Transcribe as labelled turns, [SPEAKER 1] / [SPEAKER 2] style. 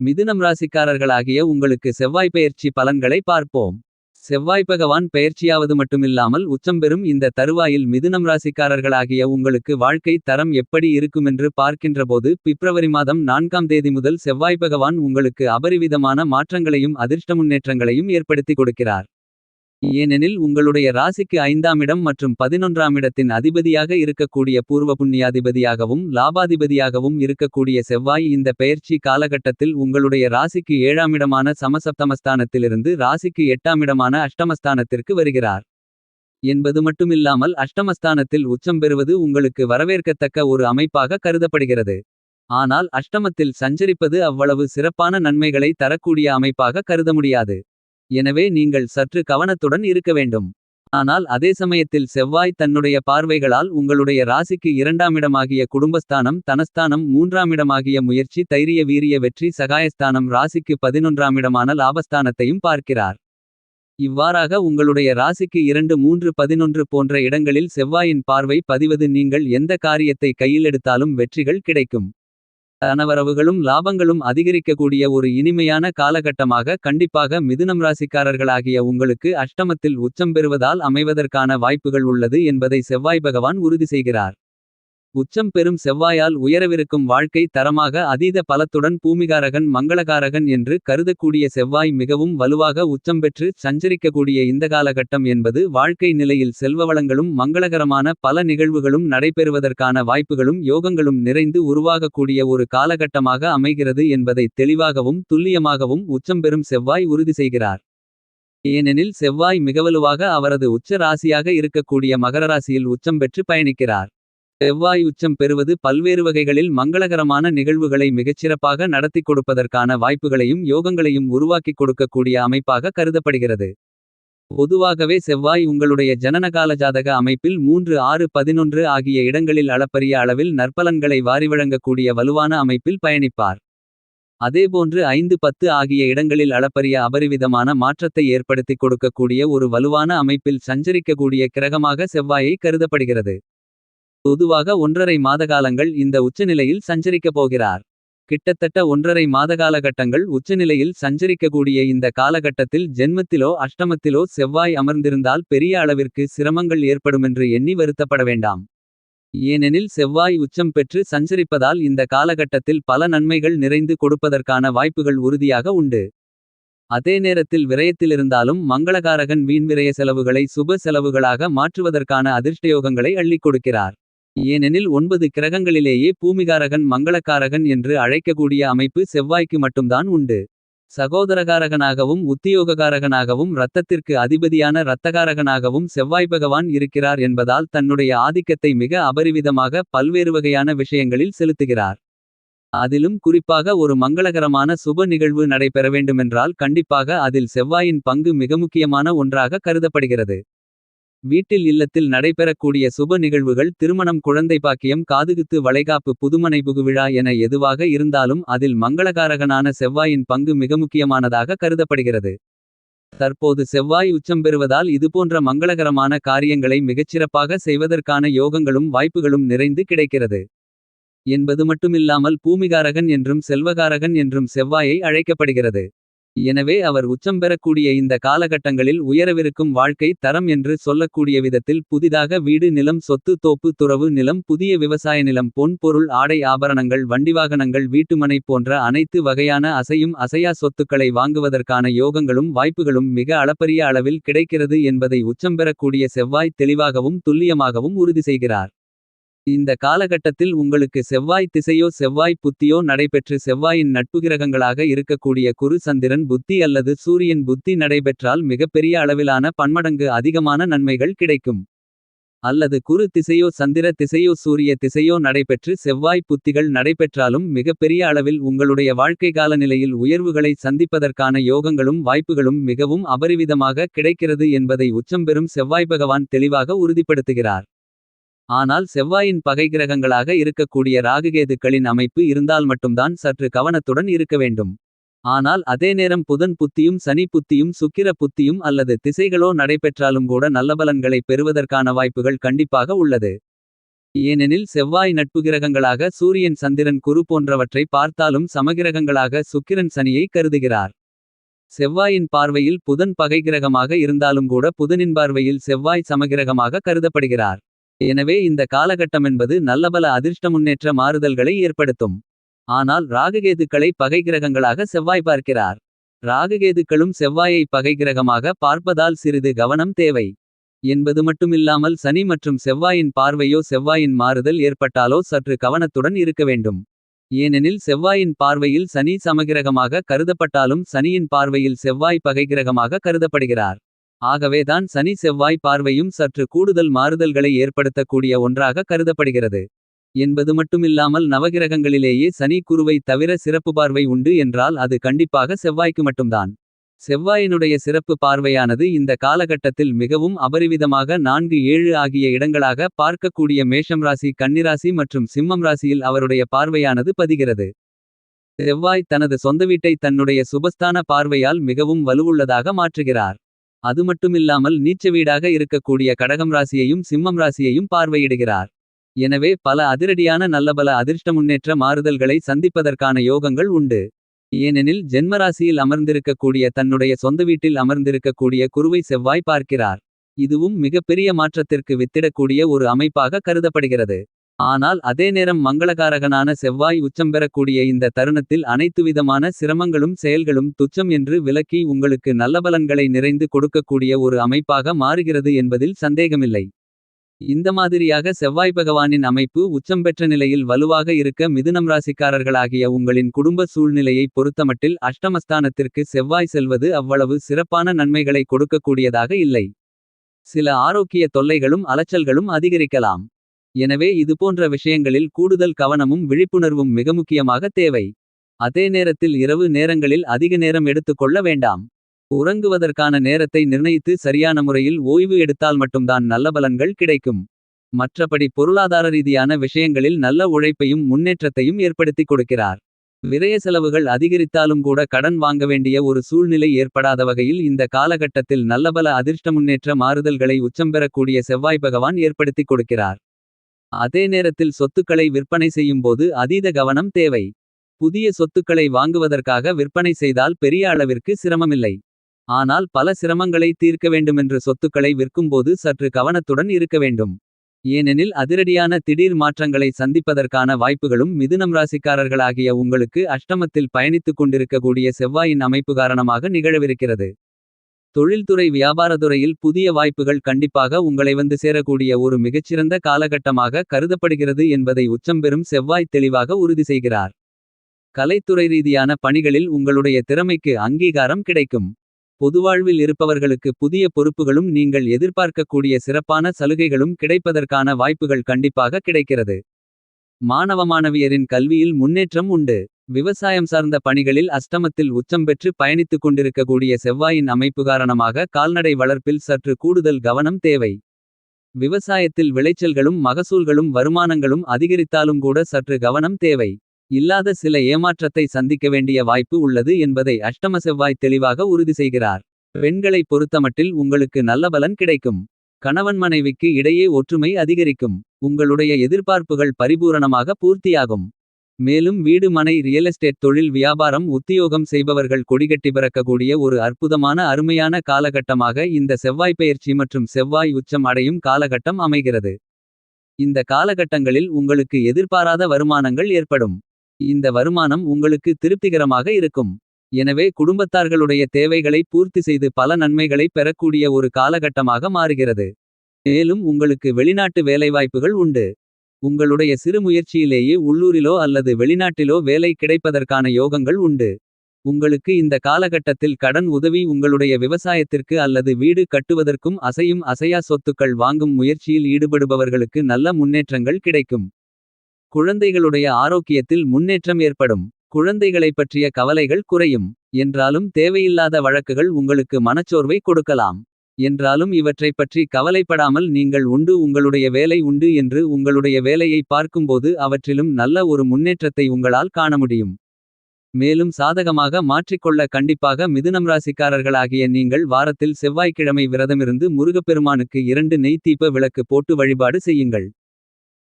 [SPEAKER 1] மிதுனம் ராசிக்காரர்களாகிய உங்களுக்கு செவ்வாய் பெயர்ச்சி பலன்களை பார்ப்போம். செவ்வாய் பகவான் பெயர்ச்சியாவது மட்டுமில்லாமல் உச்சம் பெறும் இந்த தருவாயில் மிதுனம் ராசிக்காரர்களாகிய உங்களுக்கு வாழ்க்கை தரம் எப்படி இருக்குமென்று பார்க்கின்றபோது பிப்ரவரி மாதம் நான்காம் தேதி முதல் செவ்வாய் பகவான் உங்களுக்கு அபரிவிதமான மாற்றங்களையும் அதிர்ஷ்ட முன்னேற்றங்களையும் ஏற்படுத்தி கொடுக்கிறார். ஏனெனில் உங்களுடைய ராசிக்கு ஐந்தாம் இடம் மற்றும் பதினொன்றாம் இடத்தின் அதிபதியாக இருக்கக்கூடிய பூர்வ புண்ணியாதிபதியாகவும் லாபாதிபதியாகவும் இருக்கக்கூடிய செவ்வாய் இந்த பெயர்ச்சி காலகட்டத்தில் உங்களுடைய ராசிக்கு ஏழாமிடமான சமசப்தமஸ்தானத்திலிருந்து ராசிக்கு எட்டாமிடமான அஷ்டமஸ்தானத்திற்கு வருகிறார். என்பது மட்டுமில்லாமல் அஷ்டமஸ்தானத்தில் உச்சம் பெறுவது உங்களுக்கு வரவேற்கத்தக்க ஒரு அமைப்பாக கருதப்படுகிறது. ஆனால் அஷ்டமத்தில் சஞ்சரிப்பது அவ்வளவு சிறப்பான நன்மைகளை தரக்கூடிய அமைப்பாக கருத முடியாது. எனவே நீங்கள் சற்று கவனத்துடன் இருக்க வேண்டும். ஆனால் அதே சமயத்தில் செவ்வாய் தன்னுடைய பார்வைகளால் உங்களுடைய ராசிக்கு இரண்டாமிடமாகிய குடும்பஸ்தானம் தனஸ்தானம் மூன்றாமிடமாகிய முயற்சி தைரிய வீரிய வெற்றி சகாயஸ்தானம் ராசிக்கு பதினொன்றாமிடமான லாபஸ்தானத்தையும் பார்க்கிறார். இவ்வாறாக உங்களுடைய ராசிக்கு இரண்டு மூன்று பதினொன்று போன்ற இடங்களில் செவ்வாயின் பார்வை பதிவது நீங்கள் எந்த காரியத்தை கையிலெடுத்தாலும் வெற்றிகள் கிடைக்கும். தனவரவுகளும் லாபங்களும் அதிகரிக்கக்கூடிய ஒரு இனிமையான காலகட்டமாக கண்டிப்பாக மிதுனம் ராசிக்காரர்களாகிய உங்களுக்கு அஷ்டமத்தில் உச்சம் பெறுவதால் அமைவதற்கான வாய்ப்புகள் உள்ளது என்பதை செவ்வாய் பகவான் உறுதி செய்கிறார். உச்சம் பெறும் செவ்வாயால் உயரவிருக்கும் வாழ்க்கை தரமாக அதீத பலத்துடன் பூமிகாரகன் மங்களகாரகன் என்று கருதக்கூடிய செவ்வாய் மிகவும் வலுவாக உச்சம் பெற்று சஞ்சரிக்கக்கூடிய இந்த காலகட்டம் என்பது வாழ்க்கை நிலையில் செல்வவளங்களும் மங்களகரமான பல நிகழ்வுகளும் நடைபெறுவதற்கான வாய்ப்புகளும் யோகங்களும் நிறைந்து உருவாகக்கூடிய ஒரு காலகட்டமாக அமைகிறது என்பதை தெளிவாகவும் துல்லியமாகவும் உச்சம் பெறும் செவ்வாய் உறுதி செய்கிறார். ஏனெனில் செவ்வாய் மிகவலுவாக அவரது உச்ச ராசியாக இருக்கக்கூடிய மகரராசியில் உச்சம் பெற்று பயணிக்கிறார். செவ்வாய் உச்சம் பெறுவது பல்வேறு வகைகளில் மங்களகரமான நிகழ்வுகளை மிகச்சிறப்பாக நடத்திக் கொடுப்பதற்கான வாய்ப்புகளையும் யோகங்களையும் உருவாக்கிக் கொடுக்கக்கூடிய அமைப்பாக கருதப்படுகிறது. பொதுவாகவே செவ்வாய் உங்களுடைய ஜனனகால ஜாதக அமைப்பில் மூன்று ஆறு பதினொன்று ஆகிய இடங்களில் அளப்பரிய அளவில் நற்பலன்களை வாரிவழங்கக்கூடிய வலுவான அமைப்பில் பயணிப்பார். அதேபோன்று ஐந்து பத்து ஆகிய இடங்களில் அளப்பரிய அபரிவிதமான மாற்றத்தை ஏற்படுத்திக் கொடுக்கக்கூடிய ஒரு வலுவான அமைப்பில் சஞ்சரிக்கக்கூடிய கிரகமாக செவ்வாயை கருதப்படுகிறது. பொதுவாக ஒன்றரை மாதகாலங்கள் இந்த உச்சநிலையில் சஞ்சரிக்கப் போகிறார். கிட்டத்தட்ட ஒன்றரை மாதகாலகட்டங்கள் உச்சநிலையில் சஞ்சரிக்கக்கூடிய இந்த காலகட்டத்தில் ஜென்மத்திலோ அஷ்டமத்திலோ செவ்வாய் அமர்ந்திருந்தால் பெரிய அளவிற்கு சிரமங்கள் ஏற்படுமென்று எண்ணி வருத்தப்பட வேண்டாம். ஏனெனில் செவ்வாய் உச்சம் பெற்று சஞ்சரிப்பதால் இந்த காலகட்டத்தில் பல நன்மைகள் நிறைந்து கொடுப்பதற்கான வாய்ப்புகள் உறுதியாக உண்டு. அதே நேரத்தில் விரயத்திலிருந்தாலும் மங்களகாரகன் வீண்விரய செலவுகளை சுப செலவுகளாக மாற்றுவதற்கான அதிர்ஷ்டயோகங்களை அள்ளிக் கொடுக்கிறார். ஏனெனில் ஒன்பது கிரகங்களிலேயே பூமிகாரகன் மங்களக்காரகன் என்று அழைக்கக்கூடிய அமைப்பு செவ்வாய்க்கு மட்டும்தான் உண்டு. சகோதரகாரகனாகவும் உத்தியோககாரகனாகவும் இரத்தத்திற்கு அதிபதியான இரத்தகாரகனாகவும் செவ்வாய் பகவான் இருக்கிறார் என்பதால் தன்னுடைய ஆதிக்கத்தை மிக அபரிவிதமாக பல்வேறு வகையான விஷயங்களில் செலுத்துகிறார். அதிலும் குறிப்பாக ஒரு மங்களகரமான சுப நிகழ்வு நடைபெற வேண்டுமென்றால் கண்டிப்பாக அதில் செவ்வாயின் பங்கு மிக முக்கியமான ஒன்றாக கருதப்படுகிறது. வீட்டில் இல்லத்தில் நடைபெறக்கூடிய சுப நிகழ்வுகள் திருமணம் குழந்தை பாக்கியம் காதுகுத்து வளைகாப்பு புதுமனை புகுவிழா என எதுவாக இருந்தாலும் அதில் மங்களகாரகனான செவ்வாயின் பங்கு மிக முக்கியமானதாக கருதப்படுகிறது. தற்போது செவ்வாய் உச்சம் பெறுவதால் இதுபோன்ற மங்களகரமான காரியங்களை மிகச்சிறப்பாக செய்வதற்கான யோகங்களும் வாய்ப்புகளும் நிறைந்து கிடைக்கிறது. என்பது மட்டுமில்லாமல் பூமிகாரகன் என்றும் செல்வகாரகன் என்றும் செவ்வாயை அழைக்கப்படுகிறது. எனவே அவர் உச்சம் பெறக்கூடிய இந்த காலகட்டங்களில் உயரவிருக்கும் வாழ்க்கை தரம் என்று சொல்லக்கூடிய விதத்தில் புதிதாக வீடு நிலம் சொத்து தோப்பு துறவு நிலம் புதிய விவசாய நிலம் பொன் பொருள் ஆடை ஆபரணங்கள் வண்டிவாகனங்கள் வீட்டுமனை போன்ற அனைத்து வகையான அசையும் அசையா சொத்துக்களை வாங்குவதற்கான யோகங்களும் வாய்ப்புகளும் மிக அளப்பரிய அளவில் கிடைக்கிறது என்பதை உச்சம் பெறக்கூடிய செவ்வாய் தெளிவாகவும் துல்லியமாகவும் உறுதி செய்கிறார். இந்த காலகட்டத்தில் உங்களுக்கு செவ்வாய் திசையோ செவ்வாய் புத்தியோ நடைபெற்று செவ்வாயின் நட்புகிரகங்களாக இருக்கக்கூடிய குரு சந்திரன் புத்தி அல்லது சூரியன் புத்தி நடைபெற்றால் மிகப்பெரிய அளவிலான பன்மடங்கு அதிகமான நன்மைகள் கிடைக்கும். அல்லது குரு திசையோ சந்திர திசையோ சூரிய திசையோ நடைபெற்று செவ்வாய் புத்திகள் நடைபெற்றாலும் மிகப்பெரிய அளவில் உங்களுடைய வாழ்க்கை காலநிலையில் உயர்வுகளை சந்திப்பதற்கான யோகங்களும் வாய்ப்புகளும் மிகவும் அபரிவிதமாக கிடைக்கிறது என்பதை உச்சம்பெறும் செவ்வாய் பகவான் தெளிவாக உறுதிப்படுத்துகிறார். ஆனால் செவ்வாயின் பகை கிரகங்களாக இருக்கக்கூடிய ராகுகேதுக்களின் அமைப்பு இருந்தால் மட்டும்தான் சற்று கவனத்துடன் இருக்க வேண்டும். ஆனால் அதே நேரம் புதன் புத்தியும் சனி புத்தியும் சுக்கிர புத்தியும் அல்லது திசைகளோ நடைபெற்றாலும் கூட நல்லபலன்களை பெறுவதற்கான வாய்ப்புகள் கண்டிப்பாக உள்ளது. ஏனெனில் செவ்வாய் நட்பு கிரகங்களாக சூரியன் சந்திரன் குரு போன்றவற்றை பார்த்தாலும் சமகிரகங்களாக சுக்கிரன் சனியை கருதுகிறார். செவ்வாயின் பார்வையில் புதன் பகை கிரகமாக இருந்தாலும் கூட புதனின் பார்வையில் செவ்வாய் சமகிரகமாக கருதப்படுகிறார். எனவே இந்த காலகட்டமென்பது நல்லபல அதிர்ஷ்ட முன்னேற்ற மாறுதல்களை ஏற்படுத்தும். ஆனால் ராககேதுக்களை பகை கிரகங்களாக செவ்வாய் பார்க்கிறார். ராககேதுக்களும் செவ்வாயை பகை கிரகமாக பார்ப்பதால் சிறிது கவனம் தேவை. என்பது மட்டுமில்லாமல் சனி மற்றும் செவ்வாயின் பார்வையோ செவ்வாயின் மாறுதல் ஏற்பட்டாலோ சற்று கவனத்துடன் இருக்க வேண்டும். ஏனெனில் செவ்வாயின் பார்வையில் சனி சமகிரகமாக கருதப்பட்டாலும் சனியின் பார்வையில் செவ்வாய் பகைகிரகமாக கருதப்படுகிறார். ஆகவேதான் சனி செவ்வாய் பார்வையும் சற்று கூடுதல் மாறுதல்களை ஏற்படுத்தக்கூடிய ஒன்றாக கருதப்படுகிறது. என்பது மட்டுமில்லாமல் நவகிரகங்களிலேயே சனி குருவை தவிர சிறப்பு பார்வை உண்டு என்றால் அது கண்டிப்பாக செவ்வாய்க்கு மட்டும்தான். செவ்வாயினுடைய சிறப்பு பார்வையானது இந்த காலகட்டத்தில் மிகவும் அபரிவிதமாக நான்கு ஏழு ஆகிய இடங்களாக பார்க்கக்கூடிய மேஷம் ராசி கன்னிராசி மற்றும் சிம்மம் ராசியில் அவருடைய பார்வையானது பதிகிறது. செவ்வாய் தனது சொந்த வீட்டை தன்னுடைய சுபஸ்தான பார்வையால் மிகவும் வலுவுள்ளதாக மாற்றுகிறார். அது மட்டுமில்லாமல் நீச்ச வீடாக இருக்கக்கூடிய கடகம் ராசியையும் சிம்மம் ராசியையும் பார்வையிடுகிறார். எனவே பல அதிரடியான நல்லபல அதிர்ஷ்ட முன்னேற்ற மாறுதல்களை சந்திப்பதற்கான யோகங்கள் உண்டு. ஏனெனில் ஜென்மராசியில் அமர்ந்திருக்கக்கூடிய தன்னுடைய சொந்த வீட்டில் அமர்ந்திருக்கக்கூடிய குருவை செவ்வாய் பார்க்கிறார். இதுவும் மிகப்பெரிய மாற்றத்திற்கு வித்திடக்கூடிய ஒரு அமைப்பாக கருதப்படுகிறது. ஆனால் அதே நேரம் மங்களகாரகனான செவ்வாய் உச்சம் பெறக்கூடிய இந்த தருணத்தில் அனைத்துவிதமான சிரமங்களும் செயல்களும் துச்சம் என்று விலக்கி உங்களுக்கு நல்லபலன்களை நிறைந்து கொடுக்கக்கூடிய ஒரு அமைப்பாக மாறுகிறது என்பதில் சந்தேகமில்லை. இந்த மாதிரியாக செவ்வாய் பகவானின் அமைப்பு உச்சம் பெற்ற நிலையில் வலுவாக இருக்க மிதுனம் ராசிக்காரர்களாகிய உங்களின் குடும்ப சூழ்நிலையை பொறுத்தமட்டில் அஷ்டமஸ்தானத்திற்கு செவ்வாய் செல்வது அவ்வளவு சிறப்பான நன்மைகளை கொடுக்கக்கூடியதாக இல்லை. சில ஆரோக்கிய தொல்லைகளும் அலச்சல்களும் அதிகரிக்கலாம். எனவே இதுபோன்ற விஷயங்களில் கூடுதல் கவனமும் விழிப்புணர்வும் மிக முக்கியமாக தேவை. அதே நேரத்தில் இரவு நேரங்களில் அதிக நேரம் எடுத்துக்கொள்ள வேண்டாம். உறங்குவதற்கான நேரத்தை நிர்ணயித்து சரியான முறையில் ஓய்வு எடுத்தால் மட்டும்தான் நல்ல பலன்கள் கிடைக்கும். மற்றபடி பொருளாதார ரீதியான விஷயங்களில் நல்ல உழைப்பையும் முன்னேற்றத்தையும் ஏற்படுத்திக் கொடுக்கிறார். விரய செலவுகள் அதிகரித்தாலும் கூட கடன் வாங்க வேண்டிய ஒரு சூழ்நிலை ஏற்படாத வகையில் இந்த காலகட்டத்தில் நல்லபல அதிர்ஷ்ட முன்னேற்ற மாறுதல்களை உச்சம் பெறக்கூடிய செவ்வாய் பகவான் ஏற்படுத்திக் கொடுக்கிறார். அதே நேரத்தில் சொத்துக்களை விற்பனை செய்யும்போது அதீத கவனம் தேவை. புதிய சொத்துக்களை வாங்குவதற்காக விற்பனை செய்தால் பெரிய அளவிற்கு சிரமமில்லை. ஆனால் பல சிரமங்களை தீர்க்க வேண்டுமென்று சொத்துக்களை விற்கும்போது சற்று கவனத்துடன் இருக்க வேண்டும். ஏனெனில் அதிரடியான திடீர் மாற்றங்களை சந்திப்பதற்கான வாய்ப்புகளும் மிதுனம் ராசிக்காரர்களாகிய உங்களுக்கு அஷ்டமத்தில் பயணித்துக் கொண்டிருக்கக்கூடிய செவ்வாயின் அமைப்பு காரணமாக நிகழவிருக்கிறது. தொழில்துறை வியாபாரத்துறையில் புதிய வாய்ப்புகள் கண்டிப்பாக உங்களை வந்து சேரக்கூடிய ஒரு மிகச்சிறந்த காலகட்டமாக கருதப்படுகிறது என்பதை உச்சம் பெறும் செவ்வாய் தெளிவாக உறுதி செய்கிறார். கலைத்துறை ரீதியான பணிகளில் உங்களுடைய திறமைக்கு அங்கீகாரம் கிடைக்கும். பொதுவாழ்வில் இருப்பவர்களுக்கு புதிய பொறுப்புகளும் நீங்கள் எதிர்பார்க்கக்கூடிய சிறப்பான சலுகைகளும் கிடைப்பதற்கான வாய்ப்புகள் கண்டிப்பாக கிடைக்கிறது. மாணவ மாணவியரின் கல்வியில் முன்னேற்றம் உண்டு. விவசாயம் சார்ந்த பணிகளில் அஷ்டமத்தில் உச்சம் பெற்று பயணித்துக் கொண்டிருக்கக்கூடிய செவ்வாயின் அமைப்பு காரணமாக கால்நடை வளர்ப்பில் சற்று கூடுதல் கவனம் தேவை. விவசாயத்தில் விளைச்சல்களும் மகசூல்களும் வருமானங்களும் அதிகரித்தாலும் கூட சற்று கவனம் தேவை. இல்லாத சில ஏமாற்றத்தை சந்திக்க வேண்டிய வாய்ப்பு உள்ளது என்பதை அஷ்டம செவ்வாய் தெளிவாக உறுதி செய்கிறார். பெண்களை பொறுத்தமட்டில் உங்களுக்கு நல்ல பலன் கிடைக்கும். கணவன் மனைவிக்கு இடையே ஒற்றுமை அதிகரிக்கும். உங்களுடைய எதிர்பார்ப்புகள் பரிபூரணமாக பூர்த்தியாகும். மேலும் வீடு மனை ரியல் எஸ்டேட் தொழில் வியாபாரம் உத்தியோகம் செய்பவர்கள் கொடிகட்டி பிறக்கக்கூடிய ஒரு அற்புதமான அருமையான காலகட்டமாக இந்த செவ்வாய் பெயர்ச்சி மற்றும் செவ்வாய் உச்சம் அடையும் காலகட்டம் அமைகிறது. இந்த காலகட்டங்களில் உங்களுக்கு எதிர்பாராத வருமானங்கள் ஏற்படும். இந்த வருமானம் உங்களுக்கு திருப்திகரமாக இருக்கும். எனவே குடும்பத்தார்களுடைய தேவைகளை பூர்த்தி செய்து பல நன்மைகளை பெறக்கூடிய ஒரு காலகட்டமாக மாறுகிறது. மேலும் உங்களுக்கு வெளிநாட்டு வேலைவாய்ப்புகள் உண்டு. உங்களுடைய சிறு முயற்சியிலேயே உள்ளூரிலோ அல்லது வெளிநாட்டிலோ வேலை கிடைப்பதற்கான யோகங்கள் உண்டு. உங்களுக்கு இந்த காலகட்டத்தில் கடன் உதவி உங்களுடைய விவசாயத்திற்கு அல்லது வீடு கட்டுவதற்கும் அசையும் அசையா சொத்துக்கள் வாங்கும் முயற்சியில் ஈடுபடுபவர்களுக்கு நல்ல முன்னேற்றங்கள் கிடைக்கும். குழந்தைகளுடைய ஆரோக்கியத்தில் முன்னேற்றம் ஏற்படும். குழந்தைகளைப் பற்றிய கவலைகள் குறையும். என்றாலும் தேவையில்லாத வழக்குகள் உங்களுக்கு மனச்சோர்வை கொடுக்கலாம். என்றாலும் இவற்றைப் பற்றி கவலைப்படாமல் நீங்கள் உண்டு உங்களுடைய வேலை உண்டு என்று உங்களுடைய வேலையை பார்க்கும்போது அவற்றிலும் நல்ல ஒரு முன்னேற்றத்தை உங்களால் காண முடியும். மேலும் சாதகமாக மாற்றிக்கொள்ள கண்டிப்பாக மிதுனம் ராசிக்காரர்களாகிய நீங்கள் வாரத்தில் செவ்வாய்க்கிழமை விரதமிருந்து முருகப்பெருமானுக்கு இரண்டு நெய் விளக்கு போட்டு வழிபாடு செய்யுங்கள்.